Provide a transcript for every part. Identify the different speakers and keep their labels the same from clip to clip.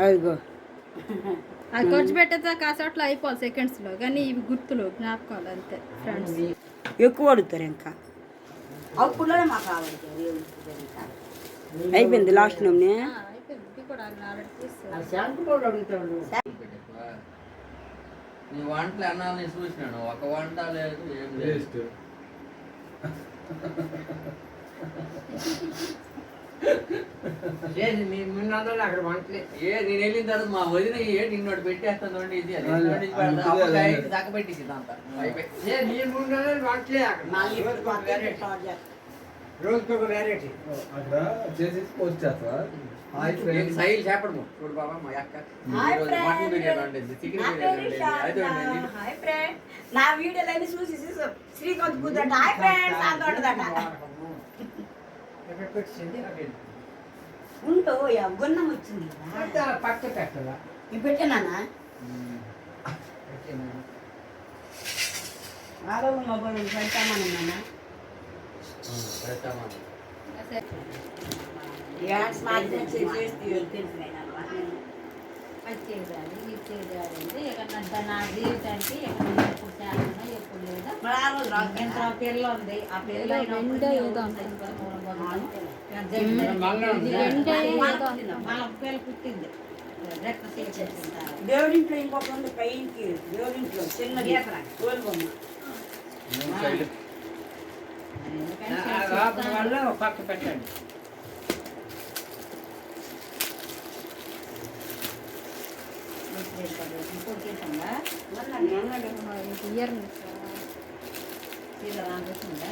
Speaker 1: అదిగో.
Speaker 2: అది ఖర్చు పెట్టేస్తే కాసేట్లో అయిపోవాలి సెకండ్స్లో కానీ ఇవి గుర్తులు జ్ఞాపకాలు అంతే ఫ్రెండ్స్
Speaker 1: ఎక్కువ అడుగుతారు ఇంకా. అయిపోయింది లాస్ట్
Speaker 3: అడుగుతాడు.
Speaker 4: నీ వంటలు అన్నాలని చూసినాను ఒక వంట లేదు ఏం లేదు.
Speaker 3: మీ ముందు అక్కడ వంటలే.
Speaker 4: ఏ నేను వెళ్ళిన తర్వాత మా వదిన ఏ నిన్నోటి పెట్టేస్తాను ఇది దాకా పెట్టింది.
Speaker 3: ఏ ముందు వంటలే అక్కడ. రోజుకొక వెరైటీ
Speaker 5: అక్కడ చేసేసి పోస్ట్
Speaker 4: సైల్ చెప్పడము చూడు బాబా మా అక్క.
Speaker 1: హాయ్
Speaker 4: ఈరోజు మటన్
Speaker 1: ఫ్రెండ్.
Speaker 4: బిర్యానీ వండేది. చికెన్
Speaker 1: నా
Speaker 4: బిర్యానీ
Speaker 1: హాయ్ ఫ్రెండ్ వీడియోలన్నీ చూసి చూసి శ్రీకాంత్ కూతురట. హాయ్ ఫ్రెండ్స్ అంటుంటదట
Speaker 3: వచ్చింది అక్కడ
Speaker 1: ఉంటూ గున్నం వచ్చింది.
Speaker 3: పక్క పెట్టాలా?
Speaker 1: ఇవి పెట్టానా ఆరోగ్య మొబైల్ పెడతామన్నా
Speaker 4: పెడతామని
Speaker 1: డ్యాన్స్ మాత్రం చేసి తెలుసు
Speaker 6: అది చేయాలి ఇది చేయాలి అంటే ఎక్కడ నా జీవితానికి ఎక్కడ ఎప్పుడు చేయాలన్నా ఎప్పుడు లేదా.
Speaker 1: మరి ఆ రోజు రాదు
Speaker 6: ఎంత పిల్ల ఉంది? ఆ పిల్ల. మన పిల్ల పుట్టింది.
Speaker 1: దేవుడింట్లో ఇంకొక ఉంది పైకి. దేవుడింట్లో
Speaker 3: లోపల వల్ల ఒక పక్క పెట్టండి.
Speaker 6: కొడుకేసంగా
Speaker 2: ఇయర్
Speaker 6: పిల్ల రామకృష్ణుడా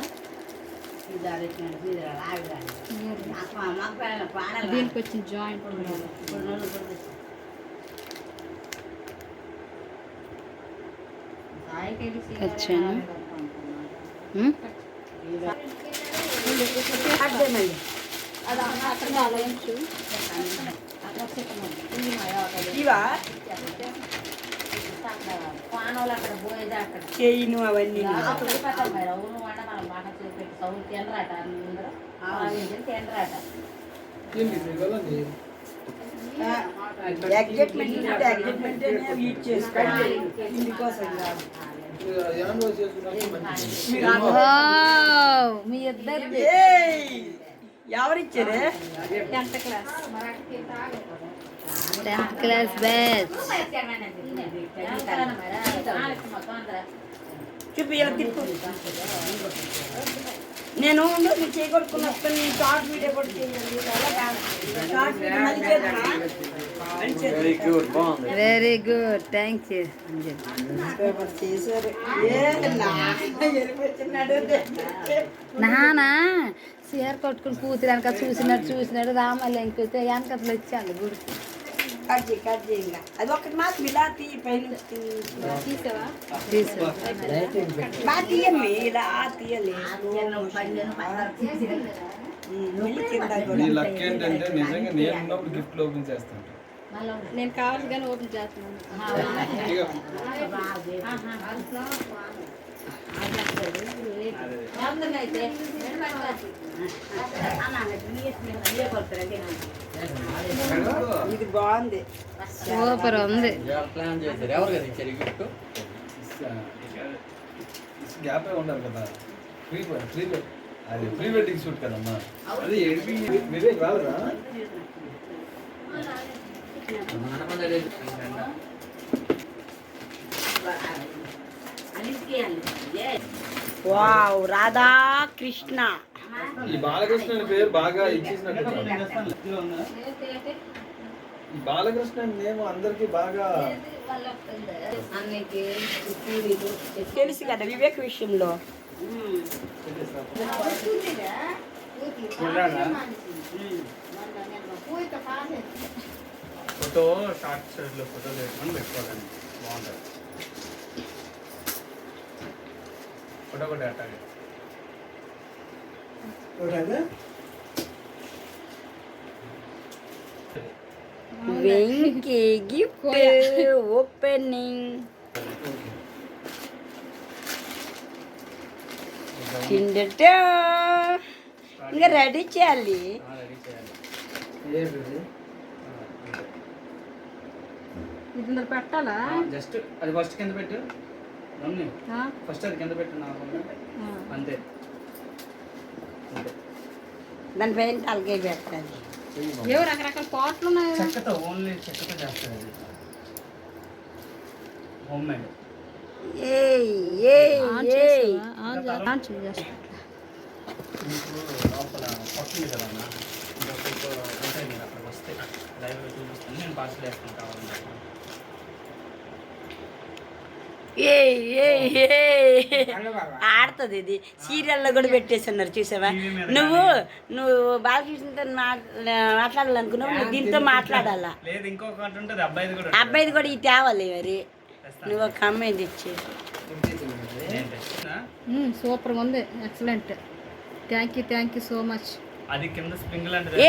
Speaker 2: దీనికి వచ్చిన జాయింట్
Speaker 6: సాయికి వెళ్ళి
Speaker 1: వచ్చాను.
Speaker 2: అది అక్కడ ఆలోచించు
Speaker 1: ఇవా
Speaker 6: పానోళ్ళు అక్కడ పోయేది అక్కడ
Speaker 1: చేయను అవన్నీ
Speaker 6: అప్పుడు వెళ్ళిపోతాం మేడం ఊరు తినరాట
Speaker 5: ఏంటి ఇవ్వాలండి
Speaker 1: ఎగ్జైట్మెంట్ ఎగ్జైట్మెంట్ వీట్ చేసుకోండి ఇందుకోసం కాదు.
Speaker 2: మీ ఇద్దరు
Speaker 1: ఏయ్! ఎవరిచ్చారే
Speaker 2: tenth class tenth class batch
Speaker 1: చూపి ఇలా తిప్పు నేను ఉండు, మీరు చేయగొట్టుకుని వస్తాను నేను షార్ట్ వీడియో కూడా చేయాలి అలా కాదు. షార్ట్ వీడియో మళ్ళీ చేద్దామా? మళ్ళీ చేద్దాం.
Speaker 4: వెరీ గుడ్ బాగుంది
Speaker 2: very good thank you
Speaker 1: super చేశారు ఏ నాన్న వెళ్ళిపోతున్నాడు
Speaker 2: నానా చీర కట్టుకుని కూతురు వెనక చూసినాడు చూసినాడు రామల్లి ఇంకొస్తే వెనకట్లు వచ్చాను గుడికి
Speaker 1: కట్ చేయి కట్ చేయి ఇంకా. అది ఒకటి మాత్రం ఇలా తీ పైన
Speaker 2: తీసావా? తీసా
Speaker 1: బాగా తీయమ్మి ఇలా తీయాలి.
Speaker 5: లక్ ఏంటంటే నిజంగా నేను ఉన్నప్పుడు గిఫ్ట్ ఓపెన్ చేస్తాను.
Speaker 2: నేను కావాలి కానీ ఓపెన్ చేస్తున్నాను.
Speaker 1: ఇది బాగుంది.
Speaker 2: సూపర్ ఉంది.
Speaker 4: ఎవరు ప్లాన్ చేశారు. ఎవరు కదా ఇచ్చారు గిఫ్ట్
Speaker 5: గ్యాప్ ఉండాలి కదా. ప్రీ ప్రీ అది ప్రీ వెడ్డింగ్ షూట్ కదమ్మా. అది ఎడిటింగ్ మీరే రాదురా
Speaker 1: వావ్ రాధా కృష్ణ.
Speaker 5: ఈ బాలకృష్ణ పేరు బాగా ఇచ్చేసినట్టు బాలకృష్ణ నేమ్ అందరికి బాగా
Speaker 1: తెలుసు కదా వివేక్ విషయంలో.
Speaker 7: ఫోటో షార్ట్ సైడ్లో ఫోటో తీసుకొని పెట్టుకోవాలండి. బాగుంటుంది. కూడా అట్టాలి
Speaker 1: వెంకీ గిఫ్ట్ ఓపెనింగ్. కిందట ఇంకా రెడీ చేయాలి.
Speaker 7: రెడీ
Speaker 6: ఇందులో పెట్టాలా?
Speaker 7: జస్ట్ అది ఫస్ట్ కింద పెట్టు? ఫస్ట్ అది కింద పెట్టు నాకు
Speaker 6: ఆ.
Speaker 7: అంతే. అంతే.
Speaker 1: దానిపైన తలకాయ పెట్టాలి.
Speaker 6: ఏవో రకరకాల పాటలు ఉన్నాయి
Speaker 7: చెక్కతో ఓన్లీ చెక్కతో చేస్తారు అది. హోమ్ మేడ్
Speaker 1: ఏయ్ ఏయ్
Speaker 6: ఆన్
Speaker 1: ఏయ్.
Speaker 6: చేసావా? ఆన్ చే- ఆన్ చేసేస్తా.
Speaker 7: మీకు లోపల పట్టుంది కదా అన్న? ఇంకా మీకు ఉంటాయి మీరు అక్కడికి వస్తే లైవ్లో చూపిస్తాను. నేను పార్సల్ వేస్తాను
Speaker 1: ఏయ్ ఏయ్ ఏయ్. ఆడుతుంది ఇది. సీరియల్లో కూడా పెట్టేస్తున్నారు చూసావా? నువ్వు నువ్వు బాలకృష్ణతో మాట్లా మాట్లాడాలనుకున్నావు నువ్వు దీంతో మాట్లాడాలా?
Speaker 7: అబ్బాయిది కూడా
Speaker 1: అబ్బాయిది కూడా ఈ తేవాలి మరి. నువ్వు ఒక అమ్మాయి తెచ్చి.
Speaker 6: సూపర్గా ఉంది. Excellent thank you thank you so much
Speaker 7: అది కింద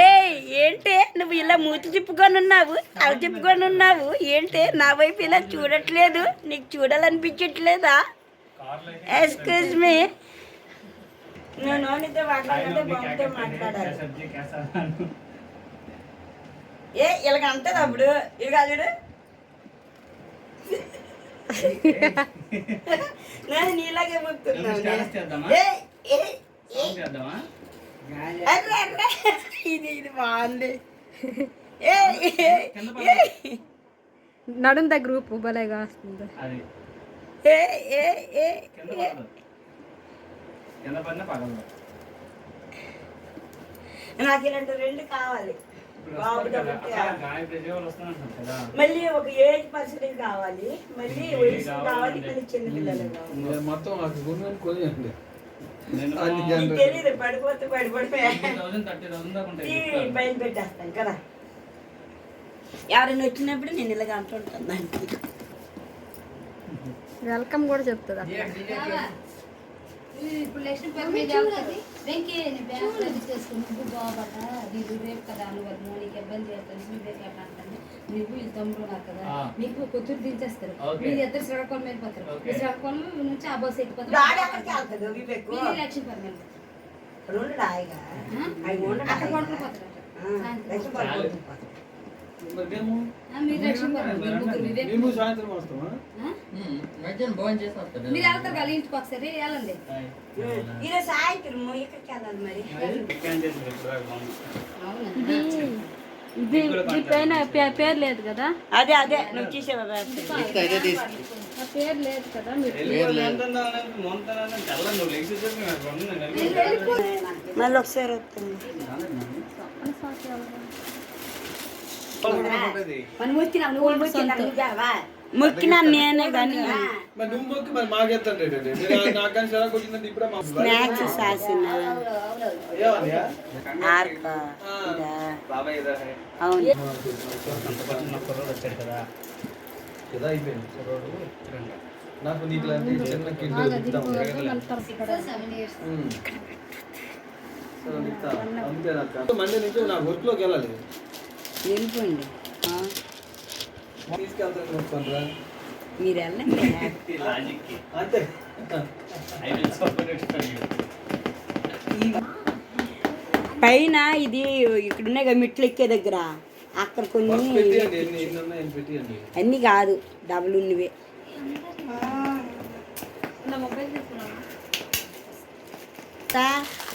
Speaker 1: ఏయ్ ఏంటి? నువ్వు ఇలా మూతి తిప్పుకొని ఉన్నావు తల తిప్పుకొని ఉన్నావు ఏంటి? నా వైపు ఇలా చూడట్లేదు నీకు చూడాలనిపించట్లేదా? ఎక్స్క్యూజ్ మీ నువ్వు నోనితో బాబుతో మాట్లాడాలి. ఏ ఇలాగ అంటది అప్పుడు? ఇలాగ చూడు. నేను నీలాగే మొక్కుతున్నాను.
Speaker 7: స్టేటస్ చేద్దామా?
Speaker 1: ఏయ్, అర్రే, అర్రే. ఇది ఇది బాగుంది.
Speaker 6: గ్రూప్ భలేగా వస్తుంది
Speaker 1: నాకు ఇలాంటి రెండు కావాలి. మళ్ళీ ఒక ఏజ్ పర్సెంటేజ్ కావాలి. మళ్ళీ వయసు కావాలి. మళ్ళీ చిన్న పిల్లలు
Speaker 5: మొత్తం
Speaker 1: తెలియదు పడిపోతే పడిపోయి
Speaker 7: థౌసండ్ థర్టీ థౌసండ్ దాకా ఉంటాయి
Speaker 1: తీసి
Speaker 7: గిఫ్ట్లు.
Speaker 1: పైన పెట్టేస్తాను కదా. ఎవరైనా వచ్చినప్పుడు నేను ఇలాగ అంటుంటాను దానికి.
Speaker 6: వెల్కమ్ కూడా చెప్తుంది?
Speaker 2: ఇప్పుడు లక్ష్మీ పేరు మీద వెంకీ బ్యాంక్ చేసుకుని నువ్వు బాబట నీకు రేపు కదా నువ్వు అది మోనీకి ఇబ్బంది చేస్తాను నువ్వు రేపు ఎట్లా అంటాను? నువ్వు ఈ తమ్ముడు ఉన్నారు కదా. నీకు కొత్తూరు దించేస్తారు. మీరు ఇద్దరు శ్రీకాకుళం వెళ్ళిపోతారు శ్రీకాకుళం నుంచి ఆ బస్సు
Speaker 1: రెండు
Speaker 2: అక్కడ.
Speaker 5: మేము
Speaker 2: ఆ, మీరు లక్ష్మీపురం మీరు ముగ్గురు వివేక్
Speaker 5: మేము సాయంత్రం వస్తామా
Speaker 2: ఆ?
Speaker 4: మధ్యాహ్నం భోజనం చేసి వస్తాడు.
Speaker 2: మీరు వెళ్తారు కదా ఇంటికి ఒకసారి వెళ్ళండి.
Speaker 7: హాయ్.
Speaker 1: ఈరోజు సాయంత్రం ఇక్కడికి వెళ్ళాలి మరి?
Speaker 2: ఇది పైన పేరు లేదు కదా?
Speaker 1: అదే అదే నువ్వు చూసావా
Speaker 6: పేరు లేదు కదా.
Speaker 1: మళ్ళీ ఒకసారి వస్తుంది మొక్కినాను నేనే కానీ స్నాక్స్ సాసిన? అవును.
Speaker 5: నాకు చిన్న కిడ్నీ మండే నుంచి నా వర్క్లోకి వెళ్ళాలి చూస్తాను
Speaker 1: మీరు వెళ్ళండి. పైన ఇది ఇక్కడ ఉన్నాయి కదా మెట్లు ఎక్కే దగ్గర. అక్కడ కొన్ని అన్ని కాదు డబుల్ ఉన్నవే.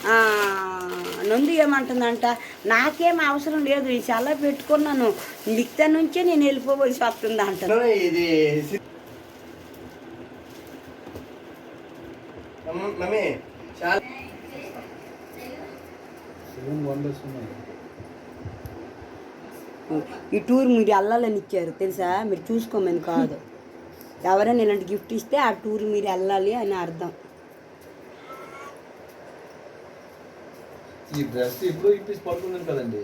Speaker 1: ఆ, నందు ఏమంటుందంట? నాకేం అవసరం లేదు ఈ సెల పెట్టుకున్నాను. లిక్త నుంచే నేను వెళ్ళిపోవలసి వస్తుంది అంట ఈ టూర్ మీరు వెళ్ళాలని ఇచ్చారు తెలుసా? మీరు చూసుకోమని కాదు. ఎవరైనా ఇలాంటి గిఫ్ట్ ఇస్తే ఆ టూర్ మీరు వెళ్ళాలి అని అర్థం.
Speaker 5: ఈ డ్రెస్ ఇప్పుడు ఇప్పేసి పడుకున్నాను కదండి.